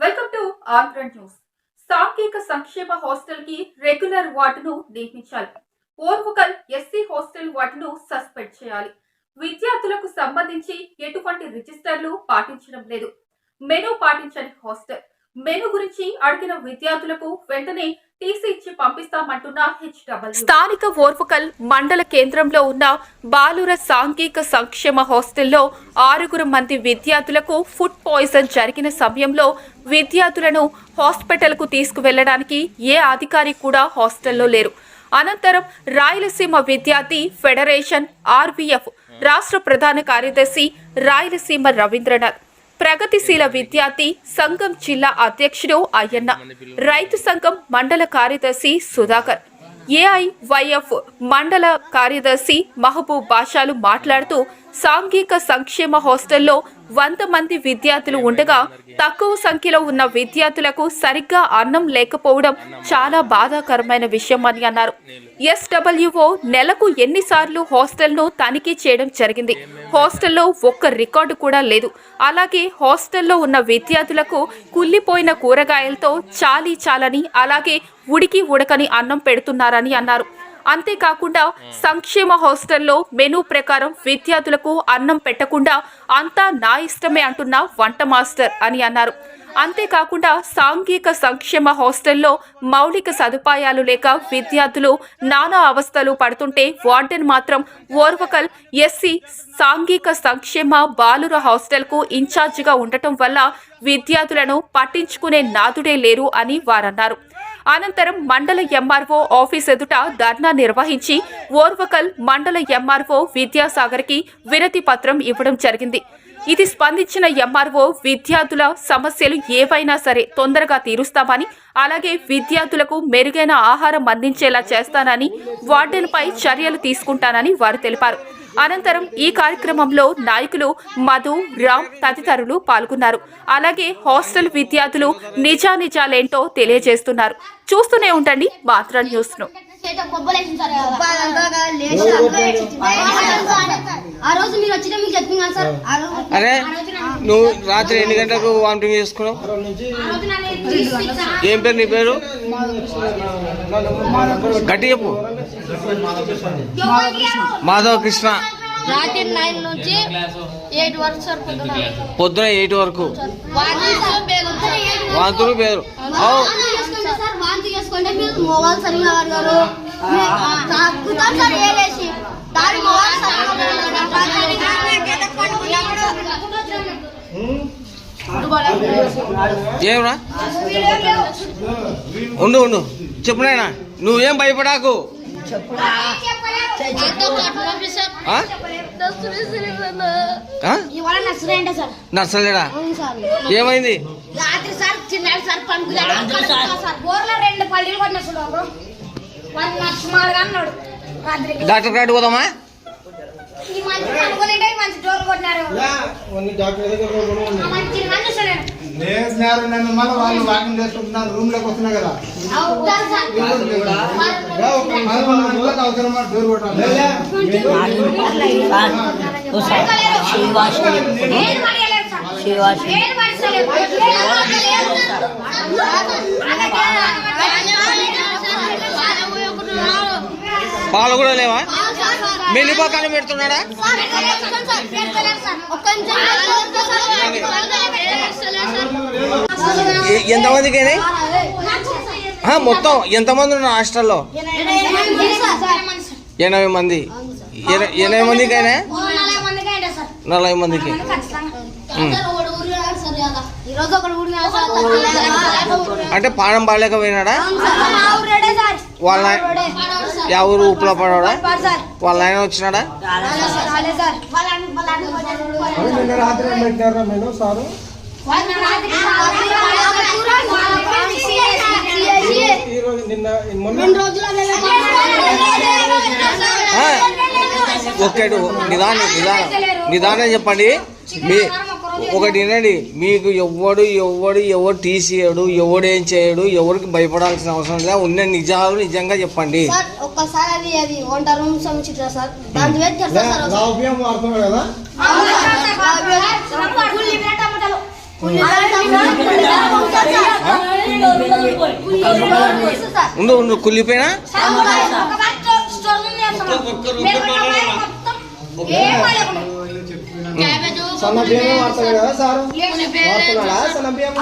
Welcome to Andhra news సాంఘిక సంక్షేమ హాస్టల్కి రెగ్యులర్ వార్డును నియమించాలి. ఓర్వకల్ ఎస్సీ హాస్టల్ వార్డును సస్పెండ్ చేయాలి. విద్యార్థులకు సంబంధించి ఎటువంటి రిజిస్టర్లు పాటించడం లేదు. మెను పాటించని హాస్టల్ మెను గురించి అడిగిన విద్యార్థులకు వెంటనే టీసీ ఇచ్చి పంపిస్తామంటున్న హెచ్డబ్ల్యూ. స్థానిక ఓర్వకల్ మండల కేంద్రంలో ఉన్న బాలుర సాంఘిక సంక్షేమ హాస్టల్లో ఆరుగురు మంది విద్యార్థులకు ఫుడ్ పాయిజన్ జరిగిన సమయంలో విద్యార్థులను హాస్పిటల్కు తీసుకువెళ్ళడానికి ఏ అధికారి కూడా హాస్టల్లో లేరు. అనంతరం రాయలసీమ విద్యార్థి ఫెడరేషన్ ఆర్బీఎఫ్ రాష్ట్ర ప్రధాన కార్యదర్శి రాయలసీమ రవీంద్రనాథ్. ప్రగతిశీల విద్యార్థి సంఘం జిల్లా అధ్యక్షుడు అయ్యన్న. రైతు సంఘం మండల కార్యదర్శి సుధాకర్. ఏఐవైఎఫ్ మండల కార్యదర్శి మహబూబ్ బాషాలు మాట్లాడుతూ సాంఘిక సంక్షేమ హాస్టల్లో వంద మంది విద్యార్థులు ఉండగా తక్కువ సంఖ్యలో ఉన్న విద్యార్థులకు సరిగ్గా అన్నం లేకపోవడం చాలా బాధాకరమైన విషయం అని అన్నారు. ఎస్డబ్ల్యూఓ నెలకు ఎన్నిసార్లు హాస్టల్ను తనిఖీ చేయడం జరిగింది. హాస్టల్లో ఒక్క రికార్డు కూడా లేదు. అలాగే హాస్టల్లో ఉన్న విద్యార్థులకు కుళ్ళిపోయిన కూరగాయలతో చాలీ చాలని అలాగే ఉడికి ఉడకని అన్నం పెడుతున్నారని అన్నారు. అంతేకాకుండా సంక్షేమ హాస్టల్లో మెనూ ప్రకారం విద్యార్థులకు అన్నం పెట్టకుండా అంతా నా ఇష్టమే అంటున్న వంట మాస్టర్ అని అన్నారు. అంతేకాకుండా సాంఘిక సంక్షేమ హాస్టల్లో మౌలిక సదుపాయాలు లేక విద్యార్థులు నానా అవస్థలు పడుతుంటే వార్డెన్ మాత్రం ఓర్వకల్ ఎస్సీ సాంఘిక సంక్షేమ బాలుర హాస్టల్కు ఇన్ఛార్జిగా ఉండటం వల్ల విద్యార్థులను పట్టించుకునే నాదుడే లేరు అని వారన్నారు. అనంతరం మండల ఎంఆర్ఓ ఆఫీస్ ఎదుట ధర్నా నిర్వహించి ఓర్వకల్ మండల ఎంఆర్ఓ విద్యాసాగర్కి వినతి పత్రం ఇవ్వడం జరిగింది. ఇది స్పందించిన ఎంఆర్ఓ విద్యార్థుల సమస్యలు ఏవైనా సరే తొందరగా తీరుస్తామని అలాగే విద్యార్థులకు మెరుగైన ఆహారం అందించేలా చేస్తానని వార్డెన్పై చర్యలు తీసుకుంటానని వారు తెలిపారు. అనంతరం ఈ కార్యక్రమంలో నాయకులు మధు రామ్ తదితరులు పాల్గొన్నారు. అలాగే హాస్టల్ విద్యార్థులు నిజానిజాలేంటో తెలియజేస్తున్నారు. చూస్తూనే ఉండండి మాత్ర న్యూస్ను. ఆ. రోజు మీరు వచ్చిన మీకు చెప్పింది సార్. అరే నువ్వు రాత్రి ఎన్ని గంటలకు వామిటింగ్ చేసుకున్నావు. ఏం పేరు నీ పేరు? గట్టి చెప్పు. మాధవ కృష్ణ రాత్రి నైన్ నుంచి ఎయిట్ వరకు సార్ పొద్దున. ఎయిట్ వరకు. వాంతి వాంతులు పేరు. చేసుకుంటే మీరు మొబైల్ సరిగా అడిగారు తగ్గుతాం సార్ ఏలేసి దాని మొబైల్ ఏమరా ఉండు ఉండు. చెప్పు నాయనా నువ్వేం భయపడాకు. నర్సలేడా ఏమైంది? రాత్రి సార్ చిన్నాడు సార్ బోర్లో రెండు పల్లీలు కొట్టిన చూడు అన్నాడు. రాత్రి డాక్టర్ కాడికి పోదామా? ఈ మంచి పనుకునేటే మంచి డోర్లు కొట్టినారు. ఆ మంచి నన్ను సార్ నేను. లేచినారు నన్ను మళ్ళీ వాళ్ళు వాకింగ్ చేసుకుంటున్నారు రూమ్లోకి వస్తున్నా కదా. అవసరమా డోర్ కొట్టాలి. ఏది పడేయలేదు పాలు కూడా లేవా? సార్, మెల్లి పక్కన పెడుతున్నాడా? ఎంతమందికి మొత్తం ఎంతమంది ఉన్నారు హాస్టల్లో? ఎనభై మంది. ఎన- ఎనభై మందికి అయినా నలభై మందికి. అంటే పానం బాగాలేకపోయినాడా. వాళ్ళ. యా ఊరు ఉప్పులో పడవాడా. వాళ్ళ ఆయన వచ్చినాడా? ఒక్కడు నిదానం నిదానం. నిదానం చెప్పండి. మీ ఒకటి వినండి మీకు ఎవడు ఎవడు ఎవడు తీసేయడు ఎవడు ఏం చేయడు ఎవరికి భయపడాల్సిన అవసరం లేదు ఉన్న నిజాలు నిజంగా చెప్పండి. ఒక్కసారి అది అది వంట రూమ్ సార్. దాని సార్ కదా? ఉండు ఉండు కుళ్ళిపోయినా? సన్న బియ్యమే వాడతాడు కదా సార్ వాడుతున్నాడా సన్న బియ్యం